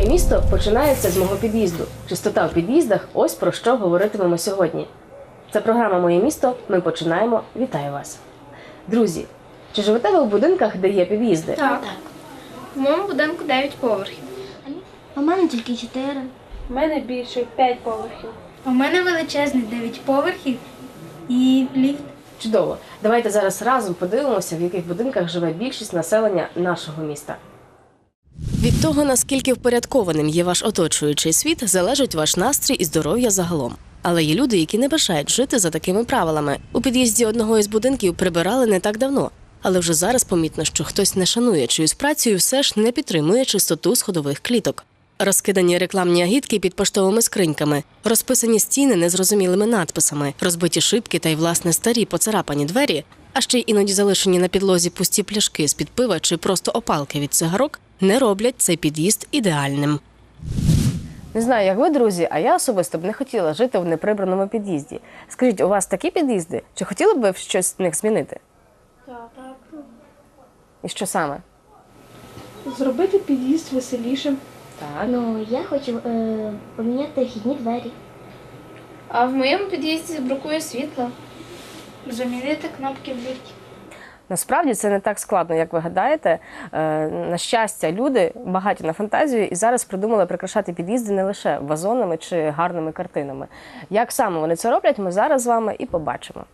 місто починається з мого під'їзду. Чистота в під'їздах ось про що говоритимемо сьогодні. Це програма Моє місто. Ми починаємо. Вітаю вас. Друзі, чи живете ви в будинках, де є під'їзди? Так. так. В моєму будинку 9 поверхів. А в мене тільки чотири. У мене більше 5 поверхів. У мене величезний 9 поверхів і ліфт. Чудово. Давайте зараз разом подивимося, в яких будинках живе більшість населення нашого міста. Від того, наскільки впорядкованим є ваш оточуючий світ, залежить ваш настрій і здоров'я загалом. Але є люди, які не бажають жити за такими правилами. У під'їзді одного із будинків прибирали не так давно, але вже зараз помітно, що хтось не шанує чиюсь працю і все ж не підтримує чистоту сходових кліток. Розкидані рекламні агітки під поштовими скриньками, розписані стіни незрозумілими надписами, розбиті шибки та й власне старі поцарапані двері, а ще й іноді залишені на підлозі пусті пляшки з під пива чи просто опалки від цигарок, не роблять цей під'їзд ідеальним. Не знаю, як ви, друзі, а я особисто б не хотіла жити в неприбраному під'їзді. Скажіть, у вас такі під'їзди? Чи хотіли б ви щось в них змінити? Так. І що саме? Зробити під'їзд веселішим. Так. Ну, я хочу е, поміняти хідні двері. А в моєму під'їзді бракує світла. Замінити кнопки в ліфті. Насправді це не так складно, як ви гадаєте. Е, На щастя, люди багаті на фантазію і зараз придумали прикрашати під'їзди не лише вазонами чи гарними картинами. Як саме вони це роблять, ми зараз з вами і побачимо.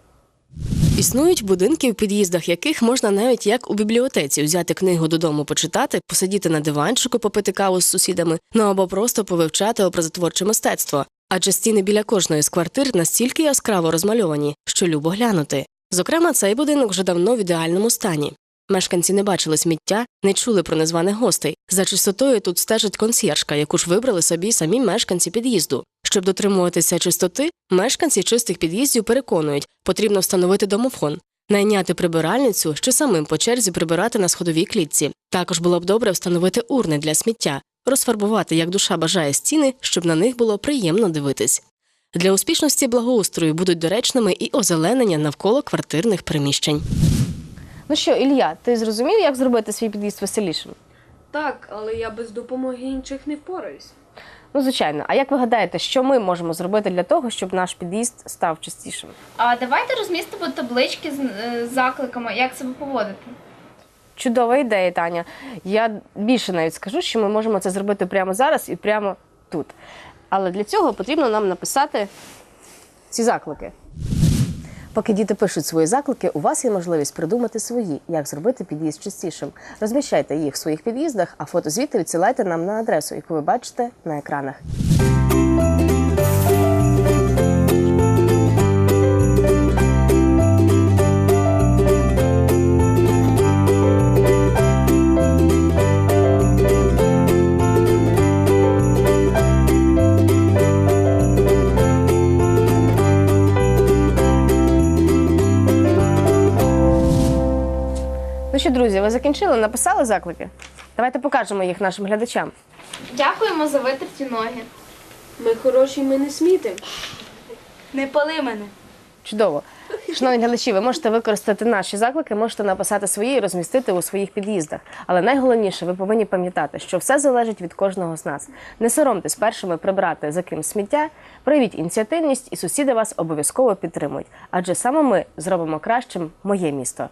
Існують будинки, в під'їздах яких можна навіть як у бібліотеці взяти книгу додому почитати, посидіти на диванчику, попити каву з сусідами, ну або просто повивчати образотворче мистецтво. Адже стіни біля кожної з квартир настільки яскраво розмальовані, що любо глянути. Зокрема, цей будинок вже давно в ідеальному стані. Мешканці не бачили сміття, не чули про незваних гостей. За чистотою тут стежить консьєржка, яку ж вибрали собі самі мешканці під'їзду. Щоб дотримуватися чистоти, мешканці чистих під'їздів переконують, потрібно встановити домофон, найняти прибиральницю чи самим по черзі прибирати на сходовій клітці. Також було б добре встановити урни для сміття, розфарбувати, як душа бажає стіни, щоб на них було приємно дивитись. Для успішності благоустрою будуть доречними і озеленення навколо квартирних приміщень. Ну що, Ілля, ти зрозумів, як зробити свій під'їзд веселішим? Так, але я без допомоги інших не впораюсь. Ну, звичайно. А як ви гадаєте, що ми можемо зробити для того, щоб наш під'їзд став чистішим? А давайте розмістимо таблички з е, закликами, як себе поводити. Чудова ідея, Таня. Я більше навіть скажу, що ми можемо це зробити прямо зараз і прямо тут. Але для цього потрібно нам написати ці заклики. Поки діти пишуть свої заклики, у вас є можливість придумати свої, як зробити під'їзд чистішим. Розміщайте їх в своїх під'їздах, а фотозвіти відсилайте нам на адресу, яку ви бачите на екранах. Ну що, друзі, ви закінчили? Написали заклики? Давайте покажемо їх нашим глядачам. Дякуємо за витерті ноги. Ми хороші, ми не смітимо. Не пали мене. Чудово. Шановні глядачі, ви можете використати наші заклики, можете написати свої і розмістити у своїх під'їздах. Але найголовніше, ви повинні пам'ятати, що все залежить від кожного з нас. Не соромтесь першими прибрати за ким сміття, проявіть ініціативність, і сусіди вас обов'язково підтримують. Адже саме ми зробимо кращим моє місто.